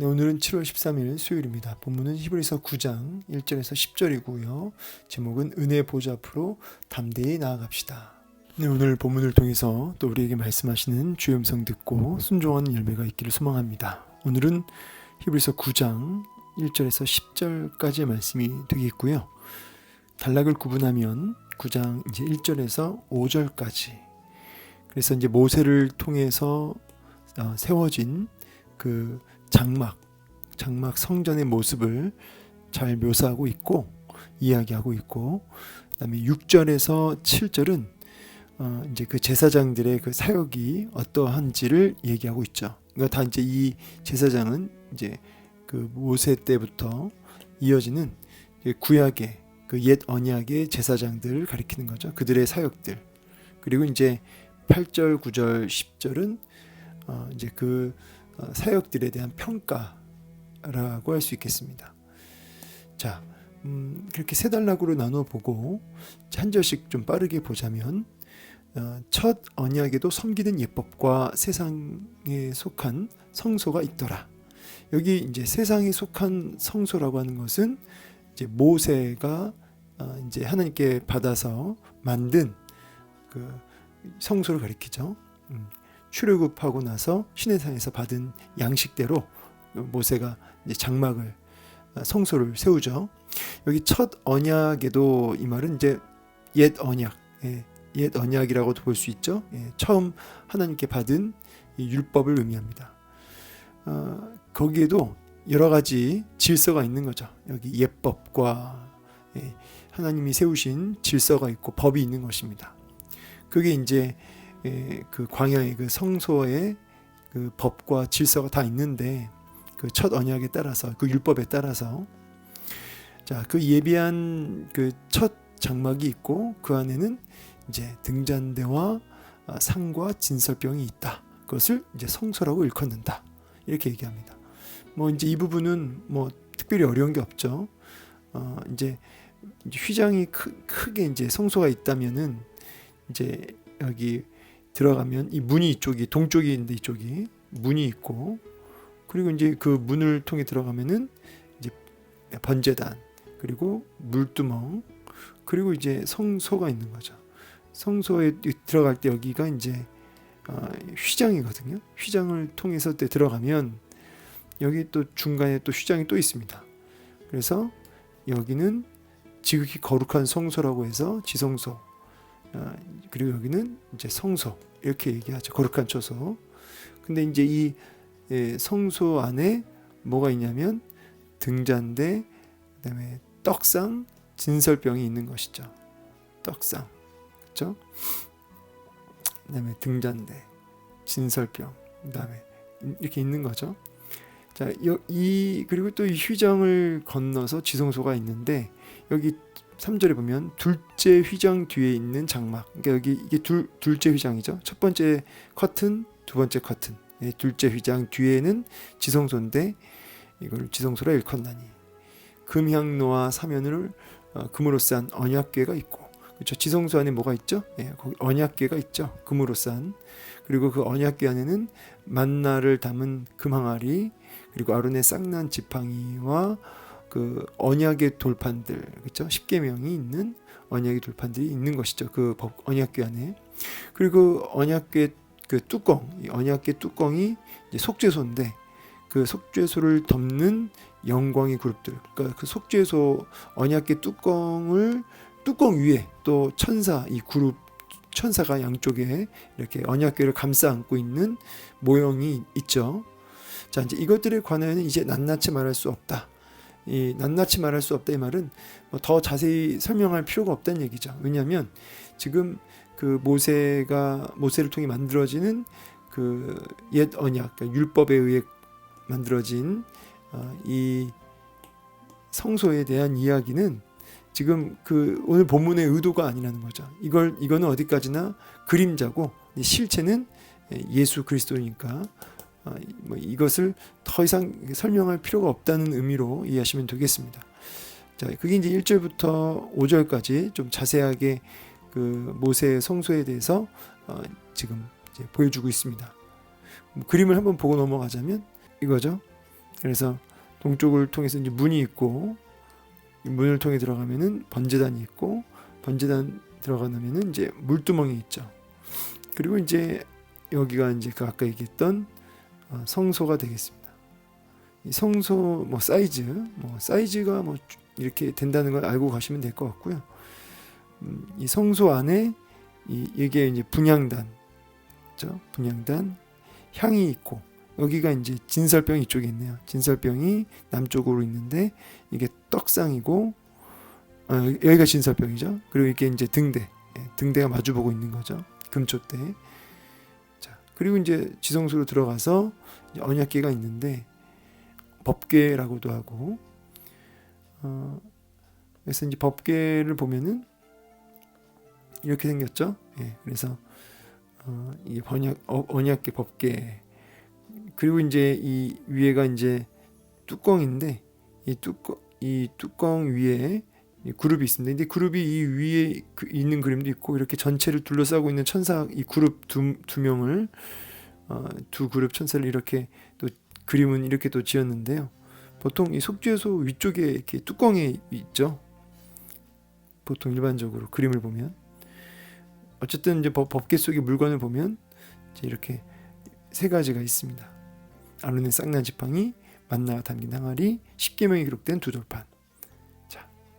네, 오늘은 7월 13일 수요일입니다. 본문은 히브리서 9장 1절에서 10절이고요. 제목은 은혜 보좌 앞으로 담대히 나아갑시다. 네, 오늘 본문을 통해서 또 우리에게 말씀하시는 주의 음성 듣고 순종하는 열매가 있기를 소망합니다. 오늘은 히브리서 9장 1절에서 10절까지의 말씀이 되겠고요. 단락을 구분하면 9장 이제 1절에서 5절까지 그래서 이제 모세를 통해서 어, 세워진 그 장막, 장막 성전의 모습을 잘 묘사하고 있고 이야기하고 있고 그다음에 6절에서 7절은 어 이제 그 제사장들의 그 사역이 어떠한지를 얘기하고 있죠. 그러니까 다 이제 이 제사장은 이제 그 모세 때부터 이어지는 구약의 그 옛 언약의 제사장들을 가리키는 거죠. 그들의 사역들. 그리고 이제 8절, 9절, 10절은 어 이제 그 어, 사역들에 대한 평가라고 할 수 있겠습니다. 자, 음, 그렇게 세 단락으로 나눠 보고 한 절씩 좀 빠르게 보자면 어, 첫 언약에도 섬기는 예법과 세상에 속한 성소가 있더라. 여기 이제 세상에 속한 성소라고 하는 것은 이제 모세가 어, 이제 하나님께 받아서 만든 그 성소를 가리키죠. 음, 출애굽하고 나서 시내산에서 받은 양식대로 모세가 장막을 어, 성소를 세우죠. 여기 첫 언약에도 이 말은 이제 옛 언약, 예, 옛 언약이라고도 볼 수 있죠. 예, 처음 하나님께 받은 이 율법을 의미합니다. 어, 거기에도 여러 가지 질서가 있는 거죠. 여기 예법과 예, 하나님이 세우신 질서가 있고 법이 있는 것입니다. 그게 이제 예, 그 광야의 그 성소의 그 법과 질서가 다 있는데 그 첫 언약에 따라서 그 율법에 따라서 자 그 예비한 그 첫 장막이 있고 그 안에는 이제 등잔대와 아, 상과 진설병이 있다. 그것을 이제 성소라고 일컫는다. 이렇게 얘기합니다. 뭐 이제 이 부분은 뭐 특별히 어려운 게 없죠. 어 이제 휘장이 크, 크게 이제 성소가 있다면은 이제 여기 들어가면 이 문이 이쪽이 동쪽이 있는데 이쪽이 문이 있고 그리고 이제 그 문을 통해 들어가면은 이제 번제단 그리고 물두멍 그리고 이제 성소가 있는 거죠. 성소에 들어갈 때 여기가 이제 어, 휘장이거든요. 휘장을 통해서 때 들어가면 여기 또 중간에 또 휘장이 또 있습니다. 그래서 여기는 지극히 거룩한 성소라고 해서 지성소 어, 그리고 여기는 이제 성소 이렇게 얘기하죠. 거룩한 처소. 근데 이제 이 예, 성소 안에 뭐가 있냐면 등잔대, 그다음에 떡상, 진설병이 있는 것이죠. 떡상, 그렇죠? 그다음에 등잔대, 진설병, 그다음에 이렇게 있는 거죠. 자, 이 그리고 또이 휘장을 건너서 지성소가 있는데 여기 3절에 보면 둘째 휘장 뒤에 있는 장막. 그러니까 여기 이게 둘 둘째 휘장이죠. 첫 번째 커튼, 두 번째 커튼. 네, 둘째 휘장 뒤에는 지성소인데 이걸 지성소라 일컫나니 금향로와 사면을 어, 금으로 싼 언약궤가 있고 그렇죠. 지성소 안에 뭐가 있죠? 예, 거기 언약궤가 있죠. 금으로 싼 그리고 그 언약궤 안에는 만나를 담은 금항아리 그리고 아론의 쌍난 지팡이와 그 언약의 돌판들 그렇죠? 십계명이 있는 언약의 돌판들이 있는 것이죠. 그 법 언약궤 안에 그리고 언약궤 그 뚜껑 언약궤 뚜껑이 속죄소인데 그 속죄소를 덮는 영광의 그룹들 그러니까 그 속죄소 언약궤 뚜껑을 뚜껑 위에 또 천사 이 그룹 천사가 양쪽에 이렇게 언약궤를 감싸 안고 있는 모형이 있죠. 자 이제 이것들에 관하여는 이제 낱낱이 말할 수 없다. 이 낱낱이 말할 수 없다 이 말은 뭐 더 자세히 설명할 필요가 없다는 얘기죠. 왜냐하면 지금 그 모세가 모세를 통해 만들어지는 그 옛 언약, 그러니까 율법에 의해 만들어진 어, 이 성소에 대한 이야기는 지금 그 오늘 본문의 의도가 아니라는 거죠. 이걸 이거는 어디까지나 그림자고 실체는 예수 그리스도니까 아, 뭐 이것을 더 이상 설명할 필요가 없다는 의미로 이해하시면 되겠습니다. 자, 그게 이제 1절부터 5절까지 좀 자세하게 그 모세의 성소에 대해서 어, 지금 보여주고 있습니다. 뭐 그림을 한번 보고 넘어가자면 이거죠. 그래서 동쪽을 통해서 이제 문이 있고 이 문을 통해 들어가면은 번제단이 있고 번제단 들어가면은 이제 물두멍이 있죠. 그리고 이제 여기가 이제 그 아까 얘기했던 어, 성소가 되겠습니다. 이 성소 뭐 사이즈 뭐 사이즈가 뭐 이렇게 된다는 걸 알고 가시면 될 것 같고요. 음, 이 성소 안에 이 이게 이제 분향단, 죠 분향단 향이 있고 여기가 이제 진설병 이쪽에 있네요. 진설병이 남쪽으로 있는데 이게 떡상이고 어, 여기가 진설병이죠. 그리고 이게 이제 등대, 예, 등대가 마주보고 있는 거죠. 금초대. 자 그리고 이제 지성소로 들어가서 언약계가 있는데 법궤라고도 하고 어, 그래서 이제 법궤를 보면은 이렇게 생겼죠. 예, 그래서 어, 이게 번역 어, 언약계 법궤 그리고 이제 이 위에가 이제 뚜껑인데 이 뚜껑 이 뚜껑 위에 이 그룹이 있습니다. 근데 그룹이 이 위에 그 있는 그림도 있고 이렇게 전체를 둘러싸고 있는 천사 이 그룹 두, 두 명을 어, 두 그룹 천사를 이렇게 또 그림은 이렇게 또 지었는데요. 보통 이 속죄소 위쪽에 이렇게 뚜껑에 있죠. 보통 일반적으로 그림을 보면 어쨌든 이제 법, 법계 속의 물건을 보면 이제 이렇게 세 가지가 있습니다. 아론의 쌍난 지팡이, 만나가 담긴 항아리, 십계명이 기록된 두 돌판.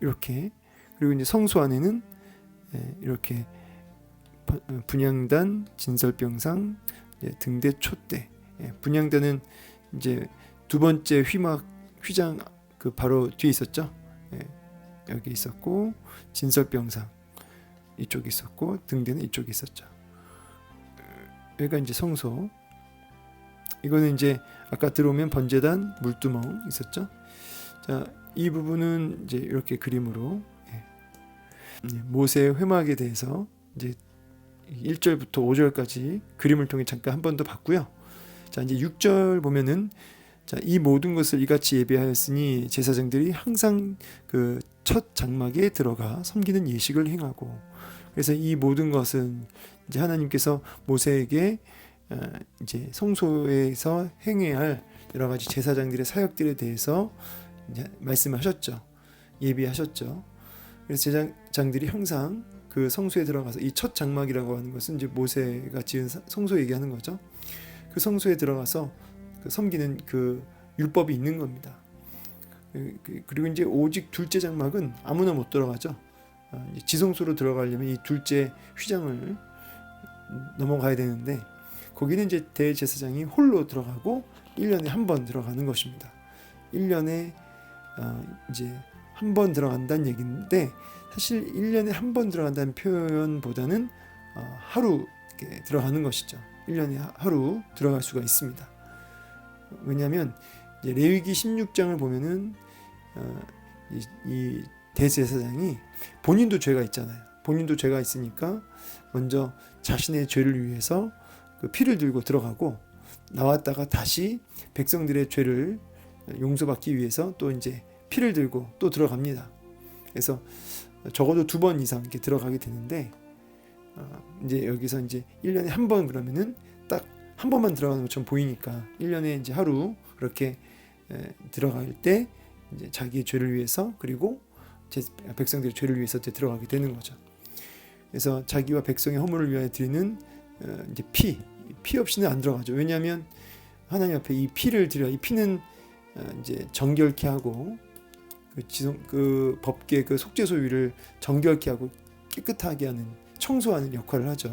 자 이렇게 그리고 이제 성소 안에는 예, 이렇게 번- 어, 분향단, 진설병상, 예, 등대, 촛대. 예, 분향단은 이제 두 번째 휘막 휘장 그 바로 뒤에 있었죠. 예, 여기 있었고 진설병상 이쪽에 있었고 등대는 이쪽에 있었죠. 여기가 이제 성소. 이거는 이제 아까 들어오면 번제단 물두멍 있었죠. 자, 이 부분은 이제 이렇게 그림으로 예. 네, 모세 회막에 대해서 이제 1절부터 5절까지 그림을 통해 잠깐 한 번 더 봤고요. 자, 이제 6절 보면은 자, 이 모든 것을 이같이 예배하였으니 제사장들이 항상 그 첫 장막에 들어가 섬기는 예식을 행하고 그래서 이 모든 것은 이제 하나님께서 모세에게 어, 이제 성소에서 행해야 할 여러 가지 제사장들의 사역들에 대해서 말씀하셨죠. 예비하셨죠. 그래서 제사장들이 항상 그 성소에 들어가서 이 첫 장막이라고 하는 것은 이제 모세가 지은 사- 성소 얘기하는 거죠. 그 성소에 들어가서 그 섬기는 그 율법이 있는 겁니다. 그- 그- 그리고 이제 오직 둘째 장막은 아무나 못 들어가죠. 아, 이제 지성소로 들어가려면 이 둘째 휘장을 넘어가야 되는데 거기는 이제 대제사장이 홀로 들어가고 1년에 한 번 들어가는 것입니다. 1년에 어, 이제 한 번 들어간다는 얘기인데 사실 1년에 한 번 들어간다는 표현보다는 어, 하루 들어가는 것이죠. 1년에 하- 하루 들어갈 수가 있습니다. 왜냐하면 레위기 16장을 보면은 어, 이, 이 대제사장이 본인도 죄가 있잖아요. 본인도 죄가 있으니까 먼저 자신의 죄를 위해서 그 피를 들고 들어가고 나왔다가 다시 백성들의 죄를 용서받기 위해서 또 이제 피를 들고 또 들어갑니다. 그래서 적어도 두 번 이상 이렇게 들어가게 되는데 어, 이제 여기서 이제 1년에 한 번 그러면은 딱 한 번만 들어가는 것처럼 보이니까 1년에 이제 하루 그렇게 에, 들어갈 때 이제 자기의 죄를 위해서 그리고 제 백성들의 죄를 위해서 이제 들어가게 되는 거죠. 그래서 자기와 백성의 허물을 위하여 드리는 어, 이제 피, 피 없이는 안 들어가죠. 왜냐하면 하나님 앞에 이 피를 드려 이 피는 어, 이제 정결케 하고 그 지성 그 법계 그 속죄소 위를 정결케 하고 깨끗하게 하는 청소하는 역할을 하죠.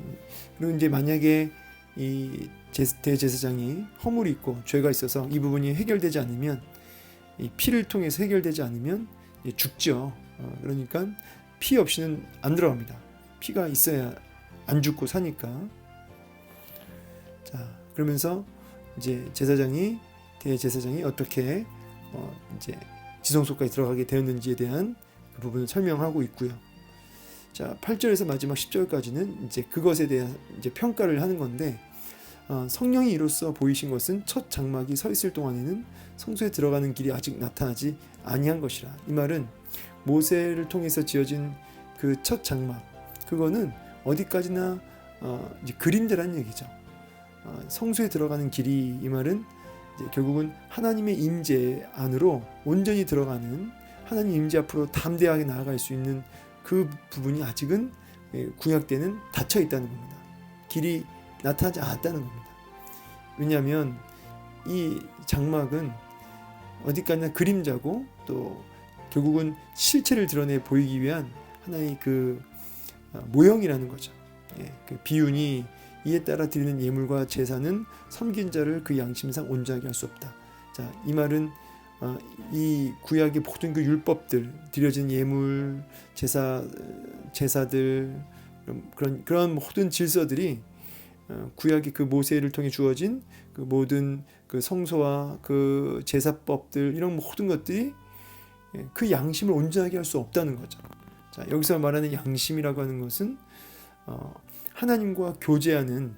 음, 그리고 이제 만약에 이 제- 대제사장이 허물이 있고 죄가 있어서 이 부분이 해결되지 않으면 이 피를 통해서 해결되지 않으면 죽죠. 어, 그러니까 피 없이는 안 들어갑니다. 피가 있어야 안 죽고 사니까. 자, 그러면서 이제 제사장이 대제사장이 어떻게 어, 이제 지성소까지 들어가게 되었는지에 대한 그 부분을 설명하고 있고요. 자, 8절에서 마지막 10절까지는 이제 그것에 대한 이제 평가를 하는 건데 어, 성령이 이로써 보이신 것은 첫 장막이 서 있을 동안에는 성소에 들어가는 길이 아직 나타나지 아니한 것이라. 이 말은 모세를 통해서 지어진 그 첫 장막 그거는 어디까지나 어, 그림자란 얘기죠. 어, 성소에 들어가는 길이 이 말은 결국은 하나님의 임재 안으로 온전히 들어가는 하나님 임재 앞으로 담대하게 나아갈 수 있는 그 부분이 아직은 예, 구약 때는 닫혀 있다는 겁니다. 길이 나타나지 않았다는 겁니다. 왜냐하면 이 장막은 어디까지나 그림자고 또 결국은 실체를 드러내 보이기 위한 하나의 그 어, 모형이라는 거죠. 예, 그 비윤이 이에 따라 드리는 예물과 제사는 섬긴 자를 그 양심상 온전하게 할 수 없다. 자, 이 말은 어, 이 구약의 모든 그 율법들 드려진 예물, 제사, 제사들 그런 그런 모든 질서들이 어, 구약의 그 모세를 통해 주어진 그 모든 그 성소와 그 제사법들 이런 모든 것들이 예, 그 양심을 온전하게 할 수 없다는 거죠. 자 여기서 말하는 양심이라고 하는 것은 어, 하나님과 교제하는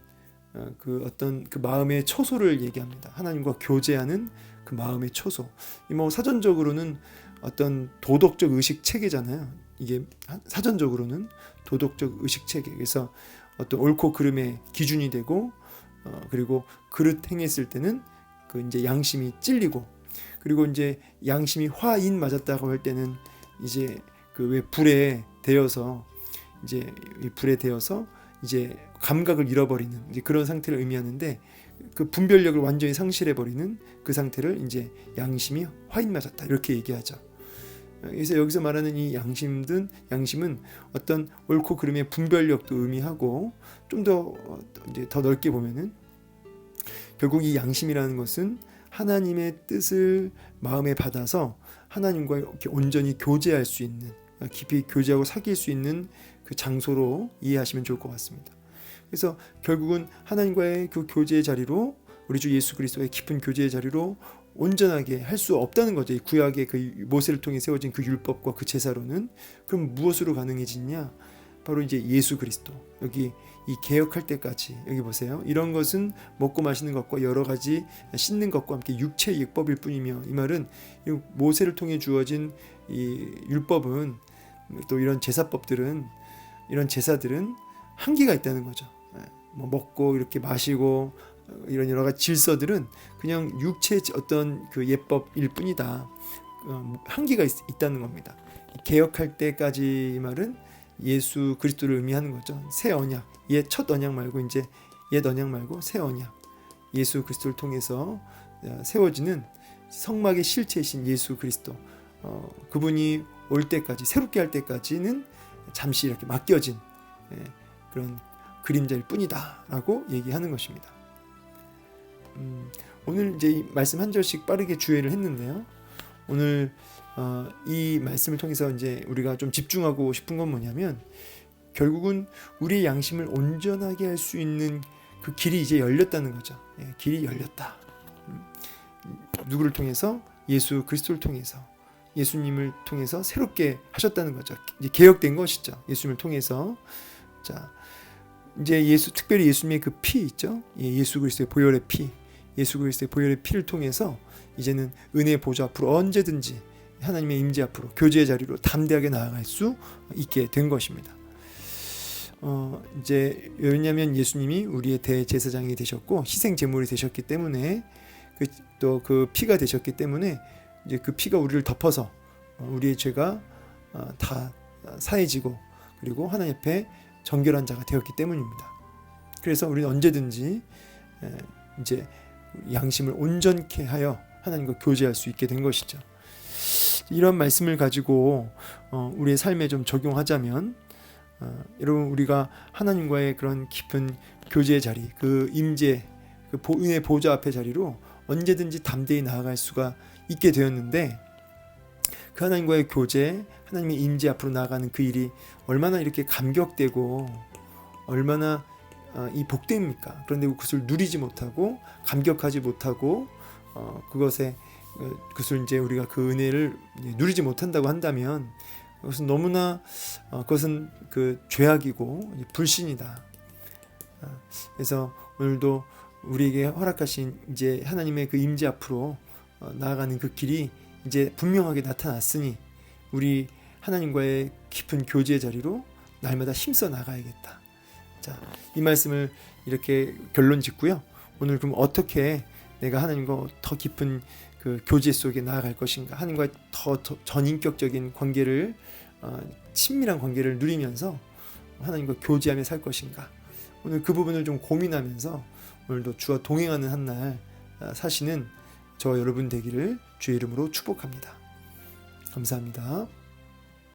어, 그 어떤 그 마음의 처소를 얘기합니다. 하나님과 교제하는 그 마음의 처소. 이뭐 사전적으로는 어떤 도덕적 의식 체계잖아요. 이게 하- 사전적으로는 도덕적 의식 체계. 그래서 어떤 옳고 그름의 기준이 되고 어, 그리고 그릇 행했을 때는 그 이제 양심이 찔리고 그리고 이제 양심이 화인 맞았다고 할 때는 이제 그 왜 불에 대어서 이제 이 불에 대어서 이제 감각을 잃어버리는 이제 그런 상태를 의미하는데 그 분별력을 완전히 상실해 버리는 그 상태를 이제 양심이 화인 맞았다 이렇게 얘기하죠. 그래서 여기서 말하는 이 양심든 양심은 어떤 옳고 그름의 분별력도 의미하고 좀 더 이제 더 넓게 보면은 결국 이 양심이라는 것은 하나님의 뜻을 마음에 받아서 하나님과 이렇게 온전히 교제할 수 있는 깊이 교제하고 사귈 수 있는 그 장소로 이해하시면 좋을 것 같습니다. 그래서 결국은 하나님과의 그 교제의 자리로 우리 주 예수 그리스도의 깊은 교제의 자리로 온전하게 할 수 없다는 거죠. 이 구약의 그 모세를 통해 세워진 그 율법과 그 제사로는 그럼 무엇으로 가능해지냐? 바로 이제 예수 그리스도. 여기 이 개혁할 때까지 여기 보세요. 이런 것은 먹고 마시는 것과 여러 가지 씻는 것과 함께 육체의 율법일 뿐이며 이 말은 이 모세를 통해 주어진 이 율법은 또 이런 제사법들은 이런 제사들은 한계가 있다는 거죠. 예, 뭐 먹고 이렇게 마시고 어, 이런 여러 가지 질서들은 그냥 육체의 어떤 그 예법일 뿐이다. 어, 한계가 있, 있다는 겁니다. 개혁할 때까지 이 말은 예수 그리스도를 의미하는 거죠. 새 언약, 옛첫 언약 말고 이제 옛 언약 말고 새 언약. 예수 그리스도를 통해서 어, 세워지는 성막의 실체이신 예수 그리스도. 어, 그분이 올 때까지 새롭게 할 때까지는 잠시 이렇게 맡겨진 예, 그런 그림자일 뿐이다라고 얘기하는 것입니다. 음, 오늘 이제 이 말씀 한 절씩 빠르게 주의를 했는데요. 오늘 어, 이 말씀을 통해서 이제 우리가 좀 집중하고 싶은 건 뭐냐면 결국은 우리의 양심을 온전하게 할 수 있는 그 길이 이제 열렸다는 거죠. 예, 길이 열렸다. 음, 누구를 통해서 예수 그리스도를 통해서 예수님을 통해서 새롭게 하셨다는 거죠. 이제 개혁된 것이죠. 예수님을 통해서 자 이제 예수 특별히 예수님의 그 피 있죠. 예, 예수 그리스도의 보혈의 피, 예수 그리스도의 보혈의 피를 통해서 이제는 은혜 보좌 앞으로 언제든지 하나님의 임재 앞으로 교제의 자리로 담대하게 나아갈 수 있게 된 것입니다. 어, 이제 왜냐하면 예수님이 우리의 대제사장이 되셨고 희생 제물이 되셨기 때문에 그, 또그 피가 되셨기 때문에 이제 그 피가 우리를 덮어서 어, 우리의 죄가 어, 다 사해지고 그리고 하나님 앞에 정결한 자가 되었기 때문입니다. 그래서 우리는 언제든지 에, 이제 양심을 온전케 하여 하나님과 교제할 수 있게 된 것이죠. 이런 말씀을 가지고 어, 우리의 삶에 좀 적용하자면 어, 여러분 우리가 하나님과의 그런 깊은 교제의 자리, 그 임재, 그 보- 은혜 보좌 앞의 자리로 언제든지 담대히 나아갈 수가 있게 되었는데 그 하나님과의 교제, 하나님의 임재 앞으로 나아가는 그 일이 얼마나 이렇게 감격되고 얼마나 어, 이 복됩니까? 그런데 그것을 누리지 못하고 감격하지 못하고 어, 그것에 어, 그것을 이제 우리가 그 은혜를 누리지 못한다고 한다면 그것은 너무나 어, 그것은 그 죄악이고 불신이다. 어, 그래서 오늘도 우리에게 허락하신 이제 하나님의 그 임재 앞으로 어, 나아가는 그 길이 이제 분명하게 나타났으니 우리 하나님과의 깊은 교제의 자리로 날마다 힘써 나가야겠다. 자, 이 말씀을 이렇게 결론 짓고요. 오늘 그럼 어떻게 내가 하나님과 더 깊은 그 교제 속에 나아갈 것인가 하나님과 더, 더 전인격적인 관계를 어, 친밀한 관계를 누리면서 하나님과 교제하며 살 것인가 오늘 그 부분을 좀 고민하면서 오늘도 주와 동행하는 한 날 사시는 저 여러분 되기를 주의 이름으로 축복합니다. 감사합니다.